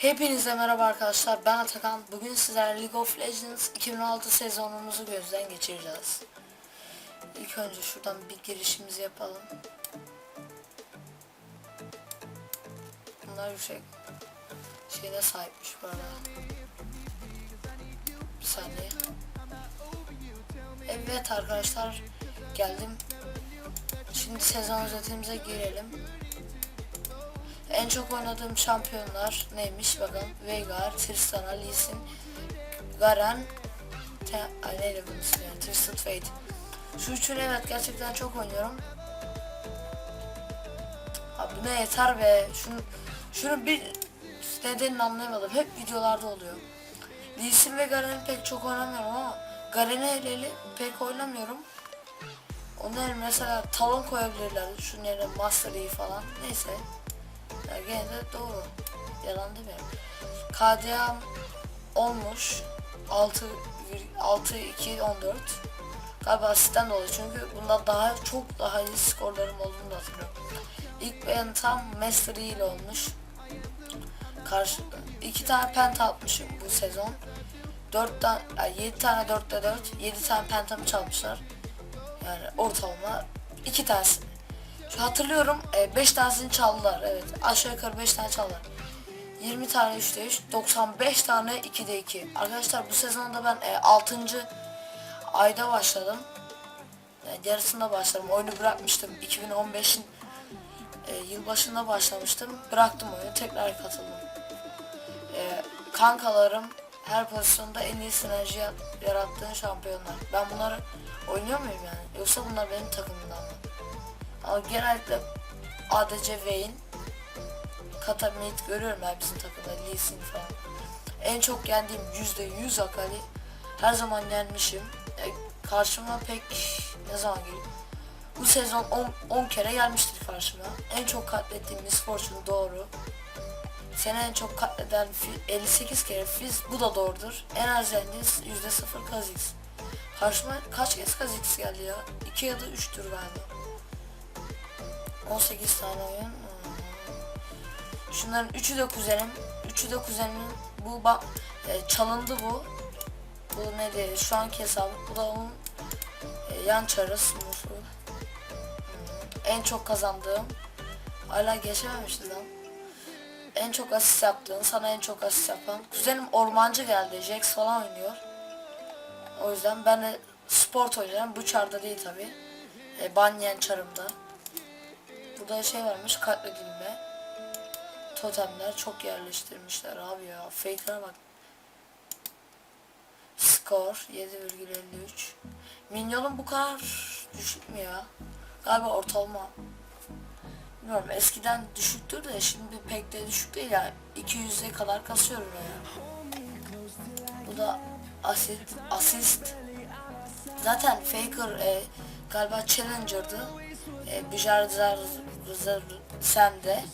Hepinize merhaba arkadaşlar ben Atakan. Bugün sizlerle League of Legends 2016 sezonumuzu gözden geçireceğiz. İlk önce şuradan bir girişimizi yapalım. Bunlar bir şey şeyine sahipmiş bu arada. Bir saniye. Evet arkadaşlar geldim. Şimdi sezon özetimize girelim en çok oynadığım şampiyonlar neymiş bakalım. Veigar, Tristana, Lee Sin, Garen, Te Ay neydi bunun ismi ya? Twisted Fate. Şu üçünü evet gerçekten çok oynuyorum. Abi ne yeter be. Şunu, şunu bir nedenini anlayamadım. Hep videolarda oluyor. Lee ve Garen'i pek çok oynamıyorum ama Garen'i hele hele pek oynamıyorum. Onlar mesela talon koyabilirler. Şunun yerine Master Yi falan. Neyse. Ya gene de doğru. Yalan demiyorum. KDA'm olmuş. 6 6 2 14. Galiba asistan dolayı çünkü bunda daha çok daha iyi skorlarım olduğunu da hatırlıyorum. İlk ben tam Master Yi ile olmuş. Karşı iki tane penta atmışım bu sezon. 4 tane 7 tane 4'te 4 7 tane pentamı çalmışlar. Yani ortalama 2 tanesi şu hatırlıyorum 5 tanesini çaldılar evet. Aşağı yukarı 5 tane çaldılar. 20 tane 3'te 3 95 tane 2'de 2 arkadaşlar bu sezonda ben e, 6. ayda başladım. Yani yarısında başladım. Oyunu bırakmıştım. 2015'in e, yılbaşında başlamıştım. Bıraktım oyunu tekrar katıldım. E, kankalarım her pozisyonda en iyi sinerji yarattığın şampiyonlar. Ben bunları oynuyor muyum yani? Yoksa bunlar benim takımımdan mı genellikle ADC Vayne Katamit görüyorum bizim takımda Lee Sin falan. En çok yendiğim %100 Akali. Her zaman yenmişim. E, karşıma pek ne zaman geliyor? Bu sezon 10, 10 kere gelmiştir karşıma. En çok katlettiğim Miss Fortune doğru. Seni en çok katleden Fi- 58 kere Fizz bu da doğrudur. En az yendiğiniz %0 Kha'Zix. Karşıma kaç kez Kha'Zix geldi ya? 2 ya da 3'tür galiba. 18 tane oyun. Hmm. Şunların üçü de kuzenim. Üçü de kuzenimin. Bu bak e, çalındı bu. Bu ne diye şu anki hesabı. Bu da onun e, yan çarı sınıfı. Hmm. En çok kazandığım. Hala geçememişti lan. En çok asist yaptığın, sana en çok asist yapan. Kuzenim ormancı geldi. Jax falan oynuyor. O yüzden ben de sport oynuyorum. Bu çarda değil tabi. E, Banyen çarımda. Burada şey varmış katledilme. Totemler çok yerleştirmişler abi ya. Faker'a bak. Skor 7,53. Minyonun bu kadar düşük mü ya? Galiba ortalama. Bilmiyorum eskiden düşüktür de şimdi pek de düşük değil ya. 200'e kadar kasıyorum ya. Bu da asist. asist. Zaten Faker e, galiba Challenger'dı. E, Bijar sen de.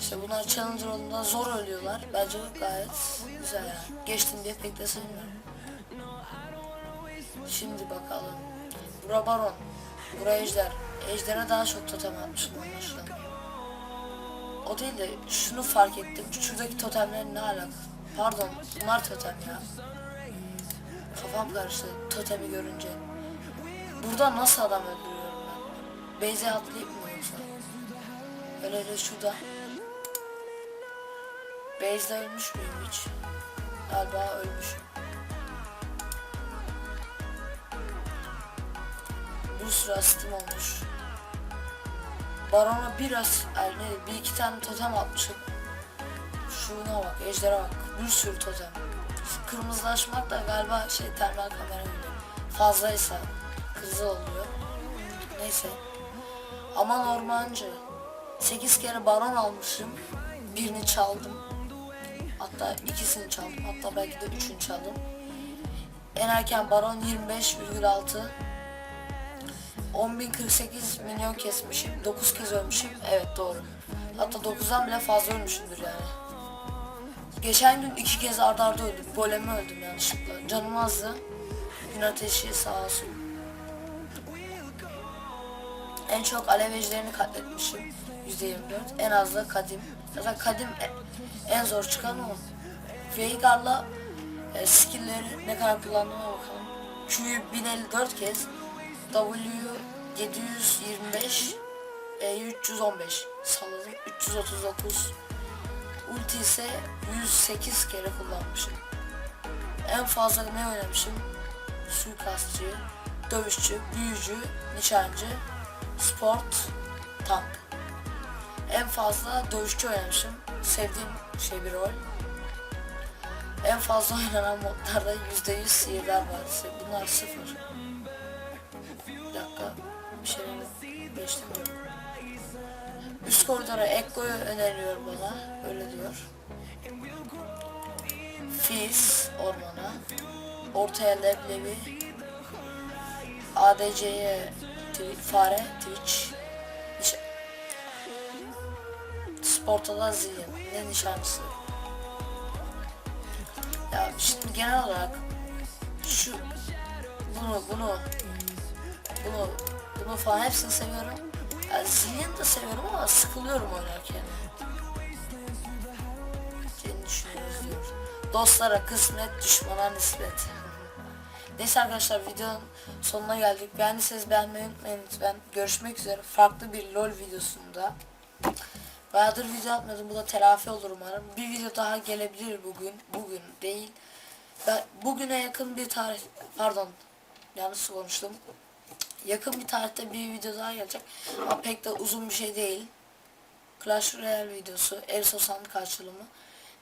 İşte bunlar Challenger olduğunda zor ölüyorlar. Bence gayet güzel yani. Geçtim diye pek de sevmiyorum. Şimdi bakalım. Bura Baron. Bura Ejder. Ejder'e daha çok totem atmışım anlaşılan. O değil de şunu fark ettim. Şuradaki totemlerin ne alaka? Pardon bunlar totem ya. Kafam karıştı totemi görünce. Burada nasıl adam öldürüyorum ben? Beyze atlayıp mı yoksa? Öyle şurada. Base'de ölmüş müyüm hiç? Galiba ölmüşüm. Bir sürü asistim olmuş. Barona biraz yani bir iki tane totem atmışım. Şuna bak, ejdere bak. Bir sürü totem. Kırmızılaşmak da galiba şey termal kamera gibi. Fazlaysa kızıl oluyor. Neyse. Aman ormancı. 8 kere baron almışım. Birini çaldım. Hatta ikisini çaldım. Hatta belki de üçünü çaldım. En erken baron 25,6. 10.048 milyon kesmişim. 9 kez ölmüşüm. Evet doğru. Hatta 9'dan bile fazla ölmüşümdür yani. Geçen gün iki kez arda arda öldüm. Golemi öldüm yanlışlıkla. Canım azdı. Gün ateşi sağ olsun. En çok alev katletmişim. %24. En az da kadim. Zaten kadim e- en zor çıkan o. Veigar'la e, skill'leri ne kadar kullandığıma bakalım. Q'yu 1054 kez. W'yu 725. E'yi 315. Salladım. 339. Ulti ise 108 kere kullanmışım. En fazla ne oynamışım? Suikastçı, dövüşçü, büyücü, nişancı, sport, tank. En fazla dövüşçü oynamışım. Sevdiğim şey bir rol. En fazla oynanan modlarda %100 sihirler var. Bunlar sıfır. Bir dakika. Bir şeyler değiştirmiyorum. Üst koridora Ekko'yu öneriyor bana. Öyle diyor. Fizz ormana. Ortaya leblebi. ADC'ye fare, Twitch. Sporta da Zillion. Ne nişancısı. Ya şimdi genel olarak şu bunu bunu bunu bunu falan hepsini seviyorum. Yani Zillion'u da seviyorum ama sıkılıyorum oynarken. Seni düşünüyoruz diyor. Dostlara kısmet, düşmana nispet. Neyse arkadaşlar videonun sonuna geldik. Beğendiyseniz beğenmeyi unutmayın lütfen. Görüşmek üzere. Farklı bir LOL videosunda. Bayağıdır video atmadım. Bu da telafi olur umarım. Bir video daha gelebilir bugün. Bugün değil. Ben bugüne yakın bir tarih pardon yanlış konuştum. Yakın bir tarihte bir video daha gelecek. Ama pek de uzun bir şey değil. Clash Royale videosu. Ersosan karşılımı.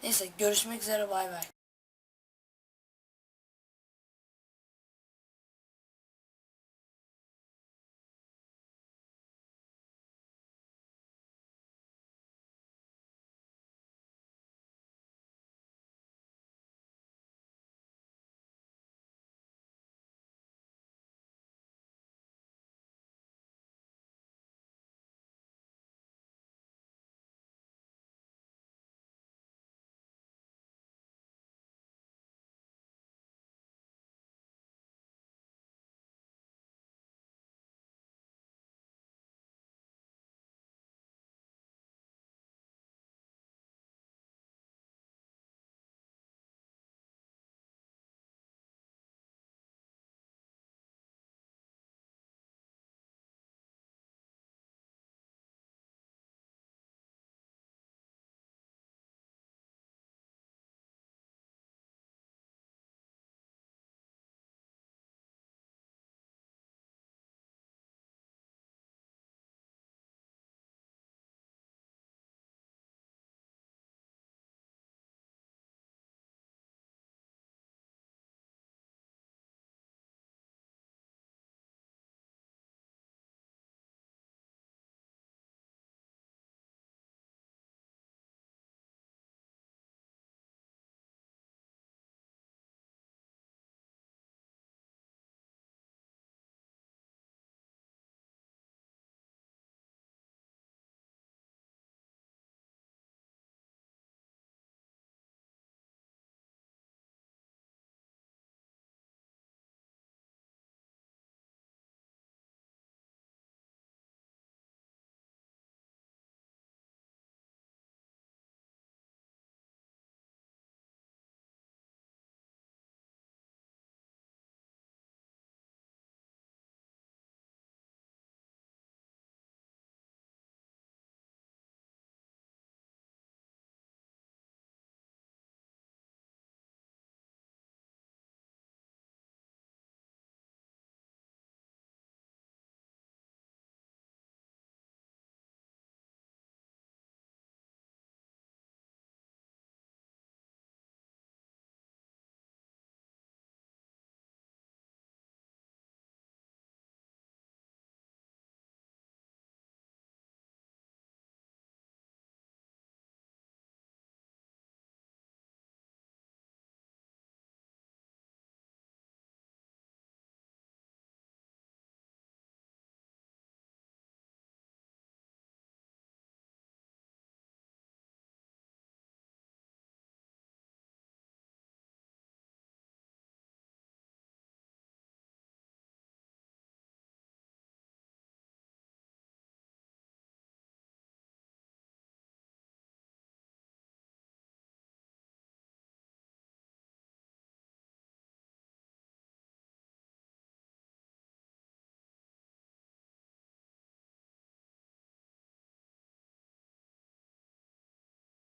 Neyse görüşmek üzere bay bay.